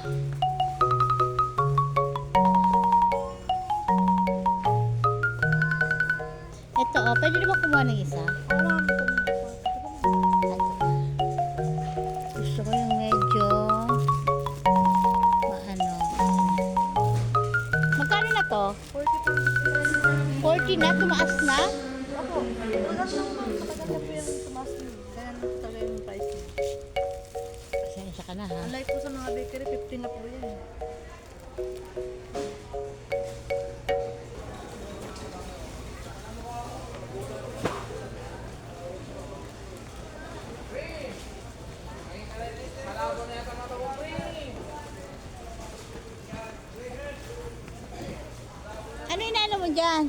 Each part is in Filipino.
Ito oh, pwede na ba kumuha ng isa? Gusto ko yung medyo maano. Magkano na to? 40 na? Tumaas na? Ka na ha. Unlike po sa mga bakery, 15 na po yan. Ano inaano mo dyan?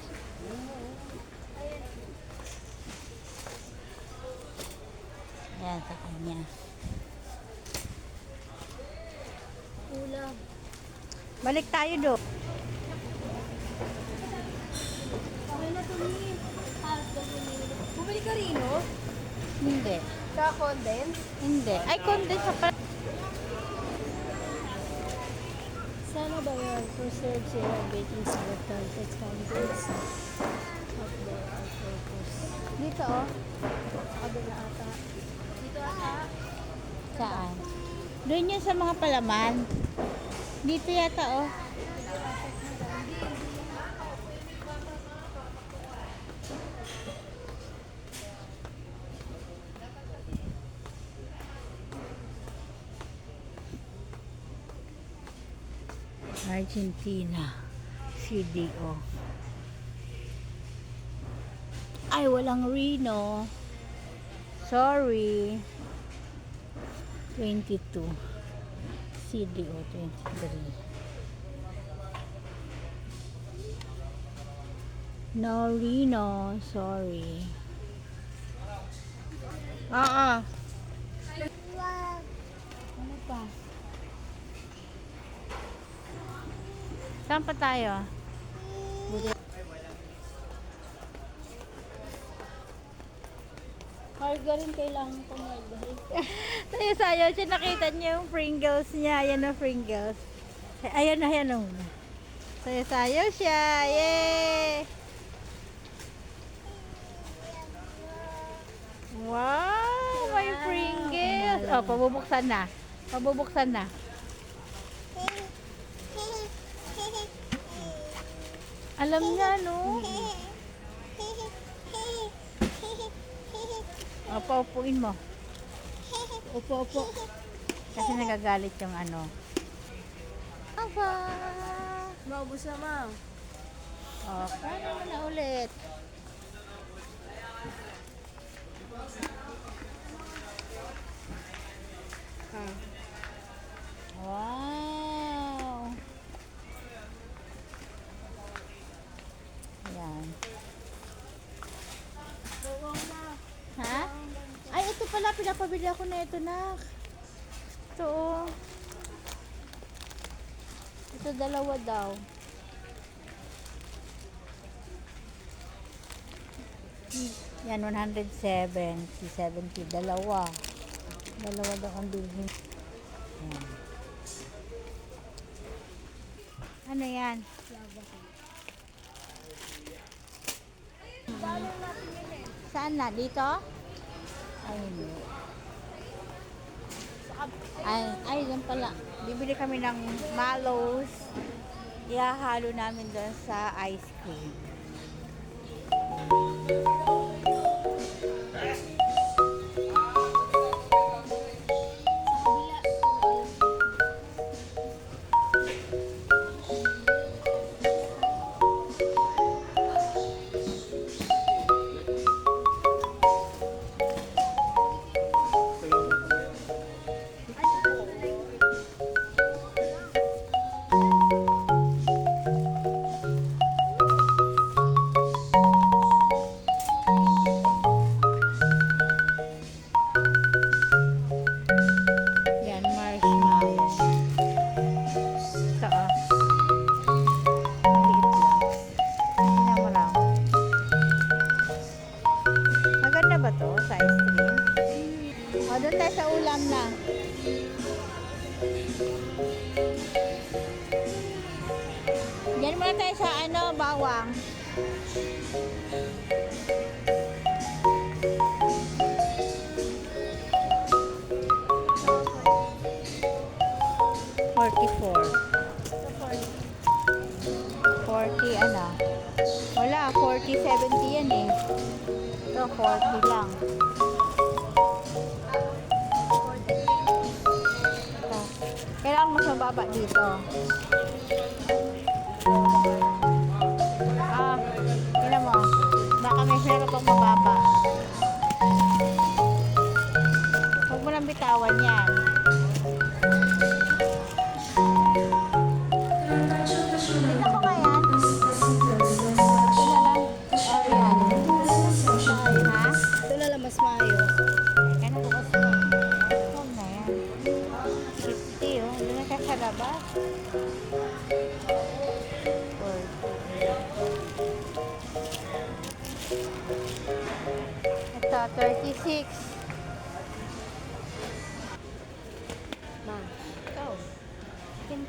Ayan, sa kanya. Balik tayo do. Okay na to ni. Bumili ka rin, no? Hindi. Sa condense? Hindi. Ay, condense sa pa. Sana ba yan? Preserve sila baking soda tarts condense. Hotdog all purpose. Dito oh. Kabila ata. Dito ata. Saan? Doon yun sa mga palaman. Dito yata oh. Argentina. CDO. Ay, walang Reno. Sorry. 22. CDO 23. No Reno, sorry. Oo. Ano pa? Saan pa tayo? Carga rin kailangan ko. Tayo sayo siya nakita niyo yung Pringles niya. Ayan na Pringles. Ayan na, ayan na. Sayo sayo siya. Yay! Wow! May Pringles. Oh, pabubuksan na. Pabubuksan na. Alam niya, no? Opo, upuin mo. Upo, upo. Kasi nagagalit yung ano. Aba! Maubos na, ma'am. Oh, paano mo na ulit? Ako na ito, nak. Ito, oh. Ito, dalawa daw. Yan, 170. 70. Dalawa. Dalawa daw ang bilhin. Yan. Ano yan? Saan na? Dito? Ay, hindi. Ay, ay, yan pala. Bibili kami ng mallows. Ihahalo namin doon sa ice cream. Diyan muna tayo sa ano, bawang. Forty-four. Forty ano? Wala, forty-seventy yan eh. Ito, forty lang. Kailangan mas mababa dito. Ah, tingnan mo. Baka may meron pang mababa. Huwag mo nang bitawan yan.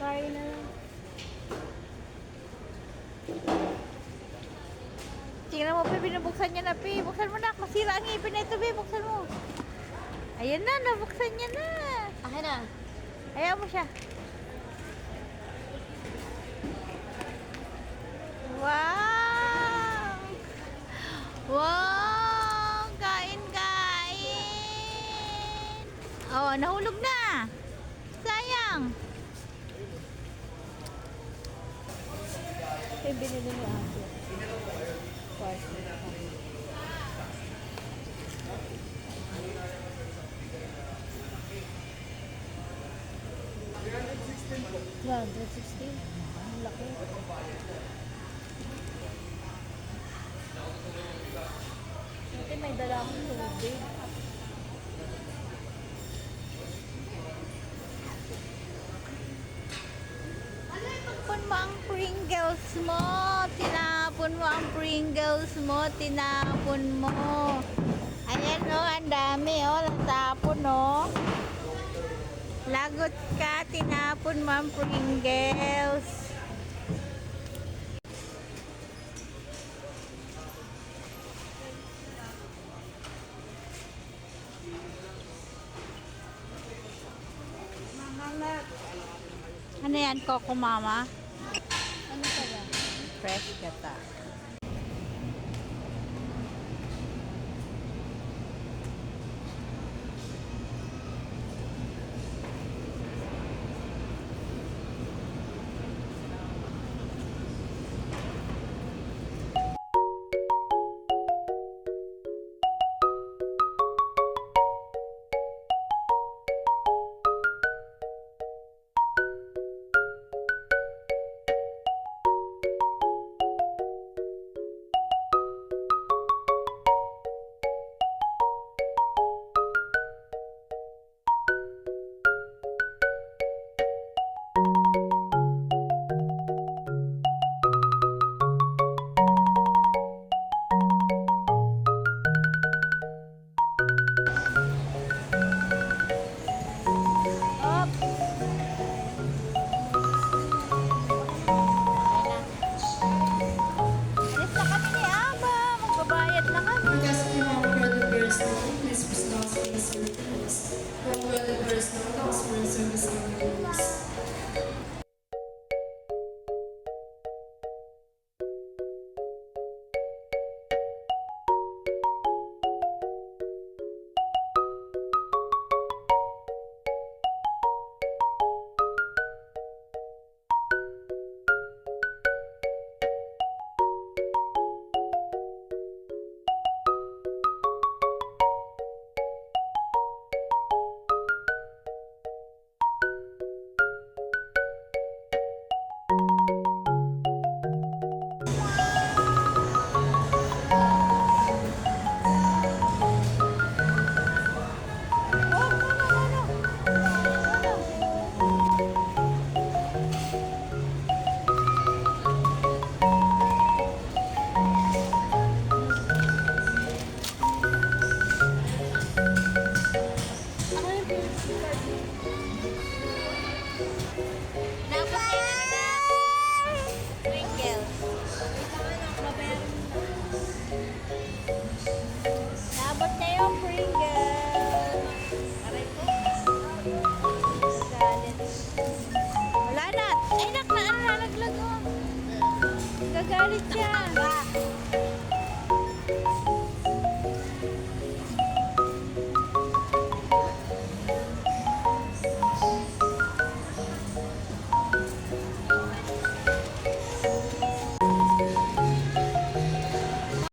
Curry na lang. Tingnan mo, Pi, binubuksan niya na, Pi. Buksan mo na. Masira ang ipin na ito, Pi. Buksan mo. Ayan na, nabuksan niya na. Akin na. Ayaw mo siya. Wow! Wow! Kain, kain! Oh, nahulog na. Sayang. Yung binili ni Ate. Parsley. Wow, 160. Ang laki. Ate, may dala akong tubig. Pringles mo. Tinapon mo. Ayan o, ang dami o. Natapon o. Lagot ka. Tinapon mo ang Pringles. Ano yan, Coco Mama? Ano pa ba? Fresh gata.